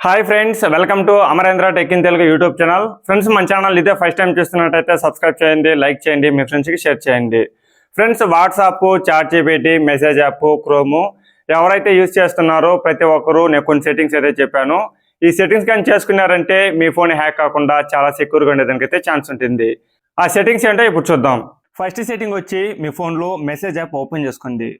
Hi friends welcome to Amarendra tech in Telugu YouTube channel friends మన channel ఇదే first time చూస్తున్నట్టయితే subscribe చేయండి like చేయండి మీ ఫ్రెండ్స్కి షేర్ చేయండి. Friends WhatsApp chat GPT message app Chrome ఎవరైతే యూజ్ చేస్తున్నారో ప్రతి ఒక్కరూ నేను కొన్ని సెట్టింగ్స్ అయితే చెప్పాను. ఈ సెట్టింగ్స్ కానీ చేసుకున్నారంటే మీ ఫోన్ హ్యాక్ కాకుండా చాలా సెక్యూర్గా ఉండేదానికైతే ఛాన్స్ ఉంటుంది. ఆ సెట్టింగ్స్ ఏంటో ఇప్పుడు చూద్దాం. ఫస్ట్ సెట్టింగ్ వచ్చి మీ ఫోన్లో మెసేజ్ యాప్ ఓపెన్ చేసుకోండి.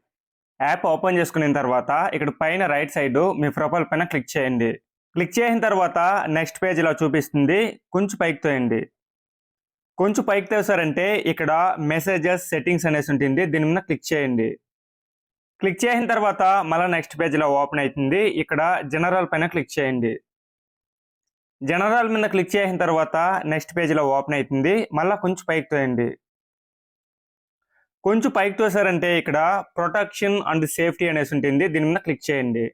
యాప్ ఓపెన్ చేసుకున్న తర్వాత ఇక్కడ పైన రైట్ సైడ్ మీ ప్రొఫైల్ పైన క్లిక్ చేయండి. క్లిక్ చేసిన తర్వాత నెక్స్ట్ పేజ్ ఇలా చూపిస్తుంది. కొంచెం పైకి తోయండి. కొంచెం పైకి తోసారంటే ఇక్కడ మెసేజెస్ సెట్టింగ్స్ అనేసి ఉంటుంది. దీని మీద క్లిక్ చేయండి. క్లిక్ చేసిన తర్వాత మళ్ళీ నెక్స్ట్ పేజ్ ఇలా ఓపెన్ అవుతుంది. ఇక్కడ జనరల్ పైన క్లిక్ చేయండి. జనరల్ మీద క్లిక్ చేసిన తర్వాత నెక్స్ట్ పేజ్లో ఓపెన్ అవుతుంది. మళ్ళీ కొంచెం పైకి తోయండి. కొంచెం పైకి తోసారంటే ఇక్కడ ప్రొటెక్షన్ అండ్ సేఫ్టీ అనేసి ఉంటుంది. దీని మీద క్లిక్ చేయండి.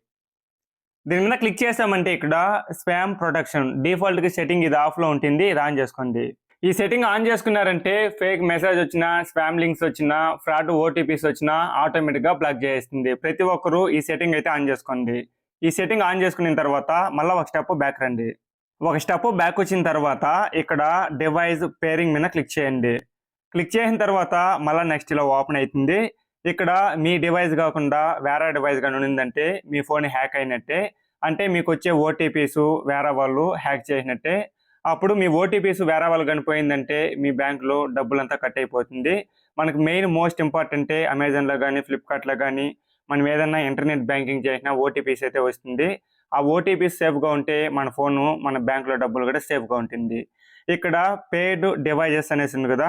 దీని మీద క్లిక్ చేసామంటే ఇక్కడ స్పామ్ ప్రొటెక్షన్ డిఫాల్ట్గా సెట్టింగ్ ఇది ఆఫ్లో ఉంటుంది ఇది ఆన్ చేసుకోండి. ఈ సెట్టింగ్ ఆన్ చేసుకున్నారంటే ఫేక్ మెసేజ్ వచ్చినా స్పామ్ లింక్స్ వచ్చినా ఫ్రాడ్ ఓటీపీస్ వచ్చినా ఆటోమేటిక్గా బ్లాక్ చేస్తుంది. ప్రతి ఒక్కరూ ఈ సెట్టింగ్ అయితే ఆన్ చేసుకోండి. ఈ సెట్టింగ్ ఆన్ చేసుకున్న తర్వాత మళ్ళీ ఒక స్టెప్ బ్యాక్ రండి. ఒక స్టెప్ బ్యాక్ వచ్చిన తర్వాత ఇక్కడ డివైస్ పేరింగ్ మీద క్లిక్ చేయండి. క్లిక్ చేసిన తర్వాత మళ్ళీ నెక్స్ట్ ఇలా ఓపెన్ అవుతుంది. ఇక్కడ మీ డివైస్ కాకుండా వేరే డివైస్ కానీ ఉండిందంటే మీ ఫోన్ హ్యాక్ అయినట్టే అంటే మీకు వచ్చే ఓటీపీస్ వేరే వాళ్ళు హ్యాక్ చేసినట్టే. అప్పుడు మీ ఓటీపీస్ వేరే వాళ్ళు కనిపోయిందంటే మీ బ్యాంకులో డబ్బులంతా కట్ అయిపోతుంది. మనకు మెయిన్ మోస్ట్ ఇంపార్టెంటే అమెజాన్లో కానీ ఫ్లిప్కార్ట్లో కానీ మనం ఏదైనా ఇంటర్నెట్ బ్యాంకింగ్ చేసినా ఓటీపీస్ అయితే వస్తుంది. ఆ ఓటీపీస్ సేఫ్గా ఉంటే మన ఫోను మన బ్యాంక్లో డబ్బులు కూడా సేఫ్గా ఉంటుంది. ఇక్కడ పేడ్ డివైజెస్ అనేసి ఉంది కదా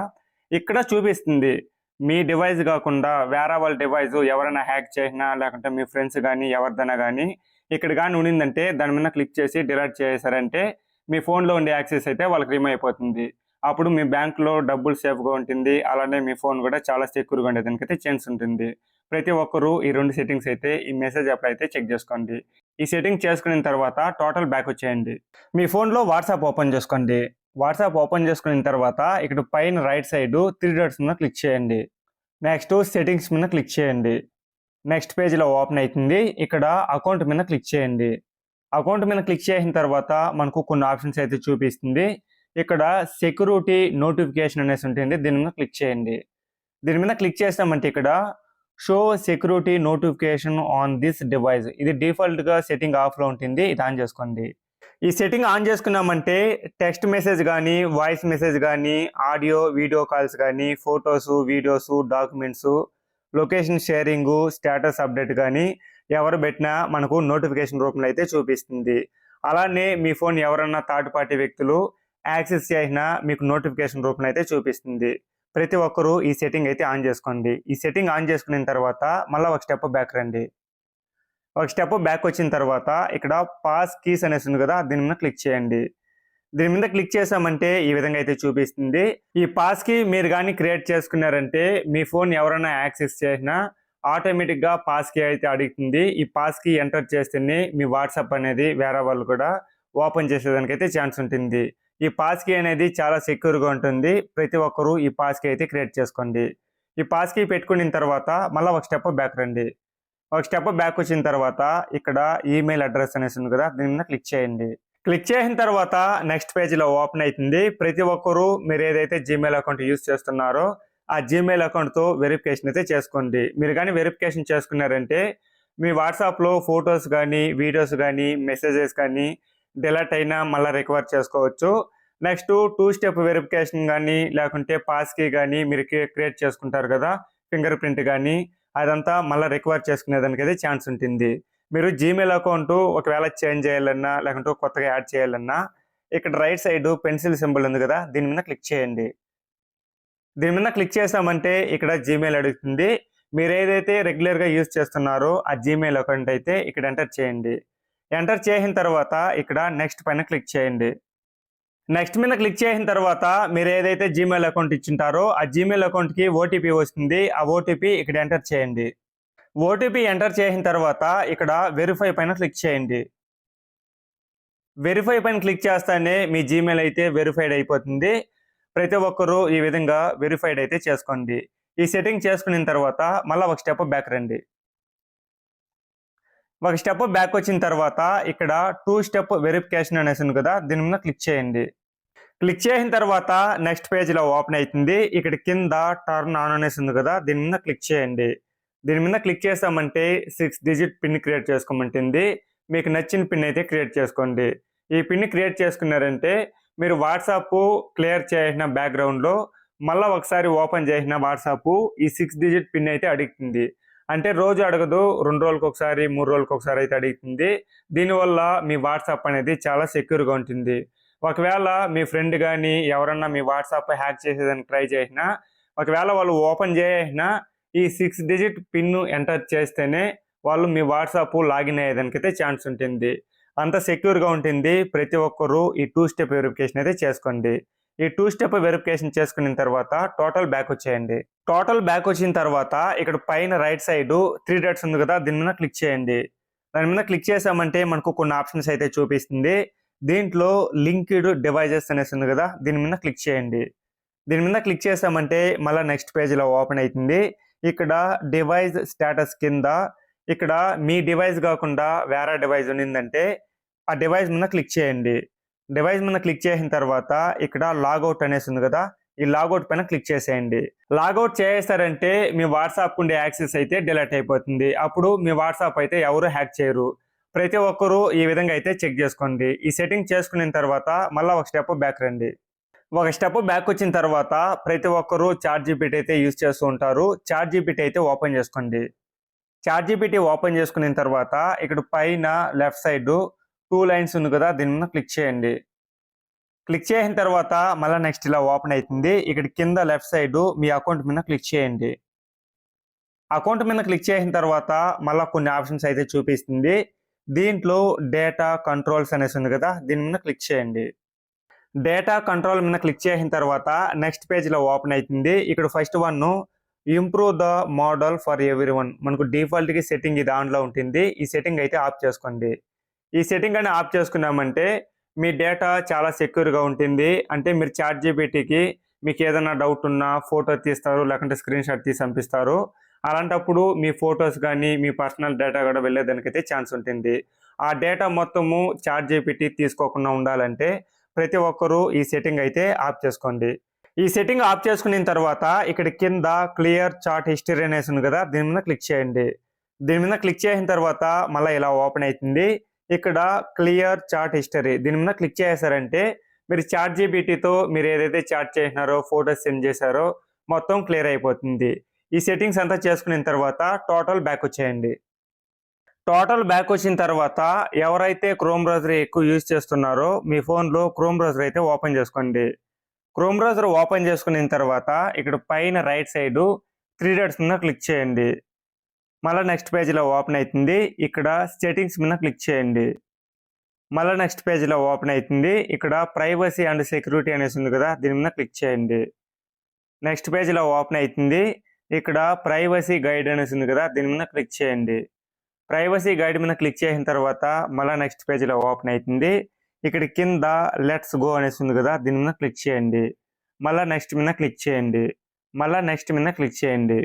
ఇక్కడ చూపిస్తుంది. మీ డివైస్ కాకుండా వేరే వాళ్ళ డివైస్ ఎవరైనా హ్యాక్ చేసినా లేకుంటే మీ ఫ్రెండ్స్ కానీ ఎవరిదైనా కానీ ఇక్కడ కానీ ఉండిందంటే దాని మీద క్లిక్ చేసి డిలీట్ చేశారంటే మీ ఫోన్లో ఉండే యాక్సెస్ అయితే వాళ్ళకి రిమూవ్ అయిపోతుంది. అప్పుడు మీ బ్యాంక్లో డబ్బులు సేఫ్గా ఉంటుంది. అలానే మీ ఫోన్ కూడా చాలా సెక్యూర్గా ఉండేదానికైతే ఛాన్స్ ఉంటుంది. ప్రతి ఒక్కరూ ఈ రెండు సెట్టింగ్స్ అయితే ఈ మెసేజ్ యాప్ అయితే చెక్ చేసుకోండి. ఈ సెట్టింగ్ చేసుకున్న తర్వాత టోటల్ బ్యాక్ వచ్చేయండి. మీ ఫోన్లో వాట్సాప్ ఓపెన్ చేసుకోండి. వాట్సాప్ ఓపెన్ చేసుకున్న తర్వాత ఇక్కడ పైన రైట్ సైడ్ త్రీ డాట్స్ మీద క్లిక్ చేయండి. నెక్స్ట్ సెట్టింగ్స్ మీద క్లిక్ చేయండి. నెక్స్ట్ పేజ్లో ఓపెన్ అవుతుంది. ఇక్కడ అకౌంట్ మీద క్లిక్ చేయండి. అకౌంట్ మీద క్లిక్ చేసిన తర్వాత మనకు కొన్ని ఆప్షన్స్ అయితే చూపిస్తుంది. ఇక్కడ సెక్యూరిటీ నోటిఫికేషన్ అనేసి ఉంటుంది. దీని మీద క్లిక్ చేయండి. దీని మీద క్లిక్ చేసామంటే ఇక్కడ show security notification on this device. ఇది డిఫాల్ట్గా సెట్టింగ్ ఆఫ్లో ఉంటుంది. ఇది ఆన్ చేసుకోండి. ఈ సెట్టింగ్ ఆన్ చేసుకున్నామంటే టెక్స్ట్ మెసేజ్ కానీ వాయిస్ మెసేజ్ కానీ ఆడియో వీడియో కాల్స్ కానీ photos videos documents location sharing status update కానీ ఎవరు పెట్టినా మనకు నోటిఫికేషన్ రూపంలో అయితే చూపిస్తుంది. అలానే మీ ఫోన్ ఎవరన్నా థర్డ్ పార్టీ వ్యక్తులు యాక్సెస్ చేసినా మీకు నోటిఫికేషన్ రూపంలో అయితే చూపిస్తుంది. ప్రతి ఒక్కరూ ఈ సెట్టింగ్ అయితే ఆన్ చేసుకోండి. ఈ సెట్టింగ్ ఆన్ చేసుకున్న తర్వాత మళ్ళీ ఒక స్టెప్ బ్యాక్ రండి. ఒక స్టెప్ బ్యాక్ వచ్చిన తర్వాత ఇక్కడ పాస్ కీస్ అనేసి ఉంది కదా దీని మీద క్లిక్ చేయండి. దీని మీద క్లిక్ చేసామంటే ఈ విధంగా అయితే చూపిస్తుంది. ఈ పాస్కి మీరు కానీ క్రియేట్ చేసుకున్నారంటే మీ ఫోన్ ఎవరైనా యాక్సెస్ చేసినా ఆటోమేటిక్గా పాస్ కీ అయితే అడుగుతుంది. ఈ పాస్ కీ ఎంటర్ చేస్తేనే మీ వాట్సాప్ అనేది వేరే వాళ్ళు కూడా ఓపెన్ చేసేదానికైతే ఛాన్స్ ఉంటుంది. ఈ పాస్ కీ అనేది చాలా సెక్యూర్గా ఉంటుంది. ప్రతి ఒక్కరూ ఈ పాస్ కీ అయితే క్రియేట్ చేసుకోండి. ఈ పాస్ కీ పెట్టుకున్న తర్వాత మళ్ళీ ఒక స్టెప్ బ్యాక్ రండి. ఒక స్టెప్ బ్యాక్ వచ్చిన తర్వాత ఇక్కడ ఈమెయిల్ అడ్రస్ అనేసి ఉంది కదా దీని మీద క్లిక్ చేయండి. క్లిక్ చేసిన తర్వాత నెక్స్ట్ పేజ్లో ఓపెన్ అవుతుంది. ప్రతి ఒక్కరూ మీరు ఏదైతే జీమెయిల్ అకౌంట్ యూస్ చేస్తున్నారో ఆ జీమెయిల్ అకౌంట్తో వెరిఫికేషన్ అయితే చేసుకోండి. మీరు కానీ వెరిఫికేషన్ చేసుకున్నారంటే మీ వాట్సాప్లో ఫొటోస్ కానీ వీడియోస్ కానీ మెసేజెస్ కానీ డిలీట్ అయినా మళ్ళీ రికవర్ చేసుకోవచ్చు. నెక్స్ట్ టూ స్టెప్ వెరిఫికేషన్ కానీ లేకుంటే పాస్కి కానీ మీరు క్రియేట్ చేసుకుంటారు కదా ఫింగర్ ప్రింట్ కానీ అదంతా మళ్ళీ రికవర్ చేసుకునేదానికి అయితే ఛాన్స్ ఉంటుంది. మీరు జీమెయిల్ అకౌంట్ ఒకవేళ చేంజ్ చేయాలన్నా లేకుంటే కొత్తగా యాడ్ చేయాలన్నా ఇక్కడ రైట్ సైడ్ పెన్సిల్ సింబల్ ఉంది కదా దీని మీద క్లిక్ చేయండి. దీని మీద క్లిక్ చేసామంటే ఇక్కడ జీమెయిల్ అడుగుతుంది. మీరు ఏదైతే రెగ్యులర్గా యూజ్ చేస్తున్నారో ఆ జీమెయిల్ అకౌంట్ అయితే ఇక్కడ ఎంటర్ చేయండి. ఎంటర్ చేసిన తర్వాత ఇక్కడ నెక్స్ట్ పైన క్లిక్ చేయండి. నెక్స్ట్ మీద క్లిక్ చేసిన తర్వాత మీరు ఏదైతే జీమెయిల్ అకౌంట్ ఇచ్చింటారో ఆ జీమెయిల్ అకౌంట్కి ఓటీపీ వస్తుంది. ఆ ఓటీపీ ఇక్కడ ఎంటర్ చేయండి. ఓటీపీ ఎంటర్ చేసిన తర్వాత ఇక్కడ వెరిఫై పైన క్లిక్ చేయండి. వెరిఫై పైన క్లిక్ చేస్తానే మీ జీమెయిల్ అయితే వెరిఫైడ్ అయిపోతుంది. ప్రతి ఒక్కరూ ఈ విధంగా వెరిఫైడ్ అయితే చేసుకోండి. ఈ సెట్టింగ్ చేసుకున్న తర్వాత మళ్ళీ ఒక స్టెప్ బ్యాక్ రండి. ఒక స్టెప్ బ్యాక్ వచ్చిన తర్వాత ఇక్కడ టూ స్టెప్ వెరిఫికేషన్ అనేసి ఉంది కదా దీని మీద క్లిక్ చేయండి. క్లిక్ చేసిన తర్వాత నెక్స్ట్ పేజ్లో ఓపెన్ అవుతుంది. ఇక్కడ కింద టర్న్ ఆన్ అనేసి ఉంది కదా దీని మీద క్లిక్ చేయండి. దీని మీద క్లిక్ చేసామంటే సిక్స్ డిజిట్ పిన్ క్రియేట్ చేసుకోమంటుంది. మీకు నచ్చిన పిన్ అయితే క్రియేట్ చేసుకోండి. ఈ పిన్ క్రియేట్ చేసుకున్నారంటే మీరు వాట్సాప్ క్లియర్ చేసిన బ్యాక్గ్రౌండ్లో మళ్ళీ ఒకసారి ఓపెన్ చేసిన వాట్సాప్ ఈ సిక్స్ డిజిట్ పిన్ అయితే అడుగుతుంది. అంటే రోజు అడగదు రెండు రోజులకు ఒకసారి మూడు రోజులకు ఒకసారి అయితే అడుగుతుంది. దీనివల్ల మీ వాట్సాప్ అనేది చాలా సెక్యూర్గా ఉంటుంది. ఒకవేళ మీ ఫ్రెండ్ కానీ ఎవరన్నా మీ వాట్సాప్ హ్యాక్ చేసేదానికి ట్రై చేసినా ఒకవేళ వాళ్ళు ఓపెన్ చేసినా ఈ సిక్స్ డిజిట్ పిన్ ఎంటర్ చేస్తేనే వాళ్ళు మీ వాట్సాప్ లాగిన్ అయ్యేదానికైతే ఛాన్స్ ఉంటుంది. అంత సెక్యూర్గా ఉంటుంది. ప్రతి ఒక్కరూ ఈ టూ స్టెప్ వెరిఫికేషన్ అయితే చేసుకోండి. ఈ టూ స్టెప్ వెరిఫికేషన్ చేసుకున్న తర్వాత టోటల్ బ్యాక్ వచ్చేయండి. టోటల్ బ్యాక్ వచ్చిన తర్వాత ఇక్కడ పైన రైట్ సైడ్ త్రీ డాట్స్ ఉంది కదా దీని మీద క్లిక్ చేయండి. దాని మీద క్లిక్ చేసామంటే మనకు కొన్ని ఆప్షన్స్ అయితే చూపిస్తుంది. దీంట్లో లింక్డ్ డివైజెస్ అనేసి ఉంది కదా దీని మీద క్లిక్ చేయండి. దీని మీద క్లిక్ చేసామంటే మళ్ళీ నెక్స్ట్ పేజ్లో ఓపెన్ అవుతుంది. ఇక్కడ డివైస్ స్టేటస్ కింద ఇక్కడ మీ డివైస్ కాకుండా వేరే డివైస్ ఉన్నిందంటే ఆ డివైస్ మీద క్లిక్ చేయండి. డివైస్ మీద క్లిక్ చేసిన తర్వాత ఇక్కడ లాగౌట్ అనేసి ఉంది కదా ఈ లాగౌట్ పైన క్లిక్ చేసేయండి. లాగౌట్ చేసేసారంటే మీ వాట్సాప్ ఉండే యాక్సెస్ అయితే డిలీట్ అయిపోతుంది. అప్పుడు మీ వాట్సాప్ అయితే ఎవరు హ్యాక్ చేయరు. ప్రతి ఒక్కరూ ఈ విధంగా అయితే చెక్ చేసుకోండి. ఈ సెట్టింగ్ చేసుకున్న తర్వాత మళ్ళీ ఒక స్టెప్ బ్యాక్ రండి. ఒక స్టెప్ బ్యాక్ వచ్చిన తర్వాత ప్రతి ఒక్కరూ చార్ట్ జీపీటీ అయితే యూజ్ చేస్తూ ఉంటారు. చార్ట్ జీపీటీ అయితే ఓపెన్ చేసుకోండి. చాట్ జీపీటీ ఓపెన్ చేసుకున్న తర్వాత ఇక్కడ పైన లెఫ్ట్ సైడ్ టూ లైన్స్ ఉంది కదా దీని మీద క్లిక్ చేయండి. క్లిక్ చేసిన తర్వాత మళ్ళీ నెక్స్ట్ ఇలా ఓపెన్ అవుతుంది. ఇక్కడ కింద లెఫ్ట్ సైడ్ మీ అకౌంట్ మీద క్లిక్ చేయండి. అకౌంట్ మీద క్లిక్ చేసిన తర్వాత మళ్ళీ కొన్ని ఆప్షన్స్ అయితే చూపిస్తుంది. దీంట్లో డేటా కంట్రోల్స్ అనేసి ఉంది కదా దీని మీద క్లిక్ చేయండి. డేటా కంట్రోల్ మీద క్లిక్ చేసిన తర్వాత నెక్స్ట్ పేజ్లో ఓపెన్ అవుతుంది. ఇక్కడ first one improve the model for everyone మనకు డిఫాల్ట్కి సెట్టింగ్ ఇది ఆన్లో ఉంటుంది. ఈ సెట్టింగ్ అయితే ఆఫ్ చేసుకోండి. ఈ సెట్టింగ్ అని ఆఫ్ చేసుకున్నామంటే మీ డేటా చాలా సెక్యూర్గా ఉంటుంది. అంటే మీరు చార్ట్ జీబీటీకి మీకు ఏదైనా డౌట్ ఉన్నా ఫోటో తీస్తారు లేకుంటే స్క్రీన్ షాట్ తీసి పంపిస్తారు. అలాంటప్పుడు మీ ఫొటోస్ కానీ మీ పర్సనల్ డేటా కూడా వెళ్ళేదానికైతే ఛాన్స్ ఉంటుంది. ఆ డేటా మొత్తము చార్జ్ జీపీటీ తీసుకోకుండా ఉండాలంటే ప్రతి ఒక్కరూ ఈ సెట్టింగ్ అయితే ఆఫ్ చేసుకోండి. ఈ సెట్టింగ్ ఆఫ్ చేసుకున్న తర్వాత ఇక్కడ కింద క్లియర్ చార్ట్ హిస్టరీ అనేసి ఉంది కదా దీని మీద క్లిక్ చేయండి. దీని మీద క్లిక్ చేసిన తర్వాత మళ్ళీ ఇలా ఓపెన్ అవుతుంది ఇక్కడ క్లియర్ చార్ట్ హిస్టరీ దీని మీద క్లిక్ చేశారంటే మీరు చార్ట్ జీబీటీతో మీరు ఏదైతే చాట్ చేసినారో ఫోటోస్ సెండ్ చేశారో మొత్తం క్లియర్ అయిపోతుంది. ఈ సెట్టింగ్స్ అంతా చేసుకున్న తర్వాత టోటల్ బ్యాక్ వచ్చేయండి. టోటల్ బ్యాక్ వచ్చిన తర్వాత ఎవరైతే క్రోమ్ బ్రౌజర్ ఎక్కువ యూజ్ చేస్తున్నారో మీ ఫోన్లో క్రోమ్ బ్రౌజర్ అయితే ఓపెన్ చేసుకోండి. క్రోమ్ బ్రౌజర్ ఓపెన్ చేసుకున్న తర్వాత ఇక్కడ పైన రైట్ సైడ్ త్రీ డాట్స్ మీద క్లిక్ చేయండి. మళ్ళీ నెక్స్ట్ పేజ్లో ఓపెన్ అవుతుంది. ఇక్కడ సెట్టింగ్స్ మీద క్లిక్ చేయండి. మళ్ళీ నెక్స్ట్ పేజ్లో ఓపెన్ అవుతుంది. ఇక్కడ ప్రైవసీ అండ్ సెక్యూరిటీ అనేసి ఉంది కదా దీని మీద క్లిక్ చేయండి. నెక్స్ట్ పేజ్లో ఓపెన్ అవుతుంది. ఇక్కడ ప్రైవసీ గైడ్ అనేసి ఉంది కదా దీని మీద క్లిక్ చేయండి. ప్రైవసీ గైడ్ మీద క్లిక్ చేసిన తర్వాత మళ్ళీ నెక్స్ట్ పేజ్లో ఓపెన్ అవుతుంది. ఇక్కడ కింద లెట్స్ గో అనేసి ఉంది కదా దీని మీద క్లిక్ చేయండి. మళ్ళీ నెక్స్ట్ మీద క్లిక్ చేయండి. మళ్ళీ నెక్స్ట్ మీద క్లిక్ చేయండి.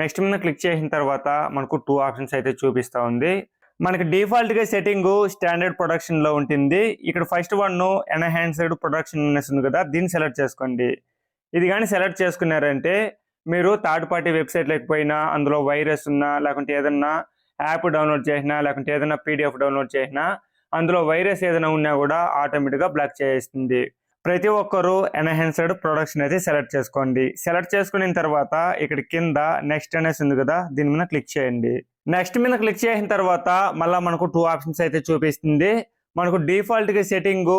నెక్స్ట్ మీద క్లిక్ చేసిన తర్వాత మనకు టూ ఆప్షన్స్ అయితే చూపిస్తూ ఉంది. మనకి డిఫాల్ట్గా సెట్టింగ్ స్టాండర్డ్ ప్రొడక్షన్లో ఉంటుంది. ఇక్కడ ఫస్ట్ వన్ ఎన్హాన్స్డ్ ప్రొడక్షన్ అనేసి ఉంది కదా దీన్ని సెలెక్ట్ చేసుకోండి. ఇది కానీ సెలెక్ట్ చేసుకున్నారంటే మీరు థర్డ్ పార్టీ వెబ్సైట్ లేకపోయినా అందులో వైరస్ ఉన్నా లేకుంటే ఏదన్నా యాప్ డౌన్లోడ్ చేసినా లేకుంటే ఏదైనా పీడిఎఫ్ డౌన్లోడ్ చేసినా అందులో వైరస్ ఏదైనా ఉన్నా కూడా ఆటోమేటిక్గా బ్లాక్ చేస్తుంది ప్రతి ఒక్కరూ ఎన్హాన్స్డ్ ప్రొడక్షన్ అయితే సెలెక్ట్ చేసుకోండి. సెలెక్ట్ చేసుకున్న తర్వాత ఇక్కడ కింద నెక్స్ట్ అనేసి ఉంది కదా దీని మీద క్లిక్ చేయండి. నెక్స్ట్ మీద క్లిక్ చేసిన తర్వాత మళ్ళీ మనకు టూ ఆప్షన్స్ అయితే చూపిస్తుంది. మనకు డిఫాల్ట్గా setting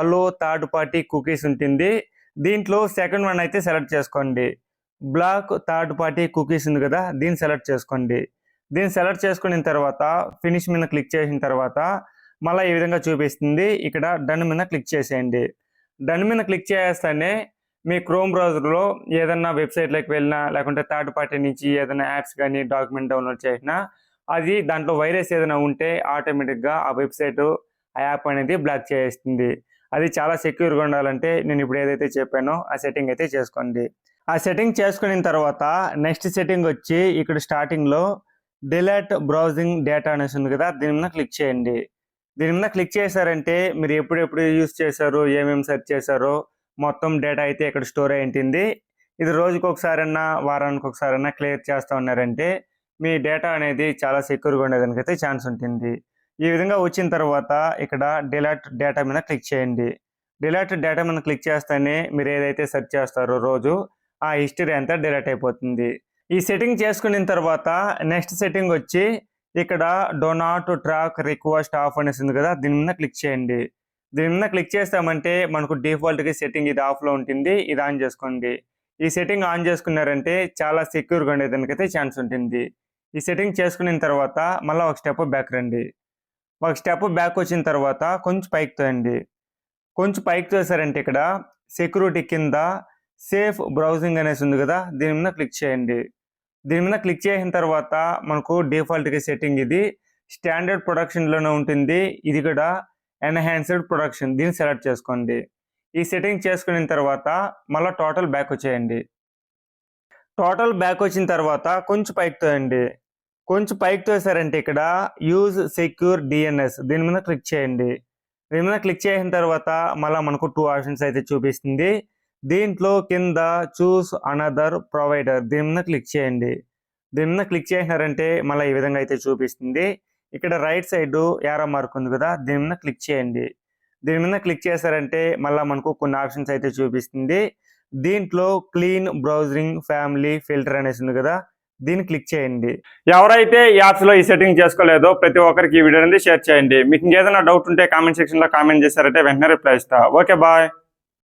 allow third party cookies ఉంటుంది. దీంట్లో సెకండ్ వన్ అయితే సెలెక్ట్ చేసుకోండి. బ్లాక్ థర్డ్ పార్టీ కుకీస్ ఉంది కదా దీన్ని సెలెక్ట్ చేసుకోండి. దీన్ని సెలెక్ట్ చేసుకున్న తర్వాత ఫినిష్ మీద క్లిక్ చేసిన తర్వాత మళ్ళీ ఈ విధంగా చూపిస్తుంది. ఇక్కడ డన్ మీద క్లిక్ చేసేయండి. డన్ మీద క్లిక్ చేస్తేనే మీ క్రోమ్ బ్రౌజర్లో ఏదన్నా వెబ్సైట్లోకి వెళ్ళినా లేకుంటే థర్డ్ పార్టీ నుంచి ఏదైనా యాప్స్ కానీ డాక్యుమెంట్ డౌన్లోడ్ చేసినా అది దాంట్లో వైరస్ ఏదైనా ఉంటే ఆటోమేటిక్గా ఆ వెబ్సైట్ ఆ యాప్ అనేది బ్లాక్ చేస్తుంది. అది చాలా సెక్యూర్గా ఉండాలంటే నేను ఇప్పుడు ఏదైతే చెప్పానో ఆ సెట్టింగ్ అయితే చేసుకోండి. ఆ సెట్టింగ్ చేసుకున్న తర్వాత నెక్స్ట్ సెట్టింగ్ వచ్చి ఇక్కడ స్టార్టింగ్లో డిలెట్ బ్రౌజింగ్ డేటా అనేసి ఉంది కదా దీని మీద క్లిక్ చేయండి. దీని మీద క్లిక్ చేశారంటే మీరు ఎప్పుడెప్పుడు యూస్ చేశారు ఏమేమి సెర్చ్ చేశారో మొత్తం డేటా అయితే ఇక్కడ స్టోర్ అయి ఉంటుంది. ఇది రోజుకి ఒకసారన్నా వారానికి ఒకసారన్నా క్లియర్ చేస్తూ ఉన్నారంటే మీ డేటా అనేది చాలా సెక్యూర్గా ఉండేదానికి అయితే ఛాన్స్ ఉంటుంది. ఈ విధంగా వచ్చిన తర్వాత ఇక్కడ డిలాట్ డేటా మీద క్లిక్ చేయండి. డిలాట్ డేటా మీద క్లిక్ చేస్తేనే మీరు ఏదైతే సెర్చ్ చేస్తారో రోజు ఆ హిస్టరీ అంతా డిలాట్ అయిపోతుంది. ఈ సెట్టింగ్ చేసుకున్న తర్వాత నెక్స్ట్ సెట్టింగ్ వచ్చి ఇక్కడ do not track request off అనేసి ఉంది కదా దీని మీద క్లిక్ చేయండి. దీని మీద క్లిక్ చేస్తామంటే మనకు డిఫాల్ట్గా సెట్టింగ్ ఇది ఆఫ్లో ఉంటుంది ఇది ఆన్ చేసుకోండి. ఈ సెట్టింగ్ ఆన్ చేసుకున్నారంటే చాలా సెక్యూర్గా ఉండేదానికైతే ఛాన్స్ ఉంటుంది. ఈ సెట్టింగ్ చేసుకున్న తర్వాత మళ్ళీ ఒక స్టెప్ బ్యాక్ రండి. ఒక స్టెప్ బ్యాక్ వచ్చిన తర్వాత కొంచెం పైకి తోయండి. కొంచెం పైకి తోసారంటే ఇక్కడ సెక్యూరిటీ కింద సేఫ్ బ్రౌజింగ్ అనేసి ఉంది కదా దీని మీద క్లిక్ చేయండి. దీని మీద క్లిక్ చేసిన తర్వాత మనకు డిఫాల్ట్గా సెట్టింగ్ ఇది. స్టాండర్డ్ ప్రొడక్షన్లోనే ఉంటుంది. ఇది కూడా ఎన్హాన్స్డ్ ప్రొడక్షన్ దీన్ని సెలెక్ట్ చేసుకోండి. ఈ సెట్టింగ్ చేసుకున్న తర్వాత మళ్ళీ టోటల్ బ్యాక్ వచ్చేయండి. టోటల్ బ్యాక్ వచ్చిన తర్వాత కొంచెం పైకి తోయండి. కొంచెం పైకి తోసారంటే ఇక్కడ యూజ్ సెక్యూర్ డిఎన్ఎస్ దీని మీద క్లిక్ చేయండి. దీని మీద క్లిక్ చేసిన తర్వాత మళ్ళీ మనకు టూ ఆప్షన్స్ అయితే చూపిస్తుంది. దీంట్లో కింద చూస్ అనదర్ ప్రొవైడర్. దీని మీద క్లిక్ చేయండి. దీని మీద క్లిక్ చేసినారంటే మళ్ళీ ఈ విధంగా అయితే చూపిస్తుంది. ఇక్కడ రైట్ సైడ్ యారో మార్క్ ఉంది కదా దీని మీద క్లిక్ చేయండి. దీని మీద క్లిక్ చేశారంటే మళ్ళీ మనకు కొన్ని ఆప్షన్స్ అయితే చూపిస్తుంది. దీంట్లో క్లీన్ బ్రౌజింగ్ ఫ్యామిలీ ఫిల్టర్ అనేసి ఉంది కదా దీన్ని క్లిక్ చేయండి. ఎవరైతే ఈ యాప్స్లో ఈ సెట్టింగ్ చేసుకోలేదో ప్రతి ఒక్కరికి ఈ వీడియో అనేది షేర్ చేయండి. మీకు ఇంకేదైనా డౌట్ ఉంటే కామెంట్ సెక్షన్లో కామెంట్ చేశారంటే వెంటనే రిప్లై ఇస్తా. Okay bye.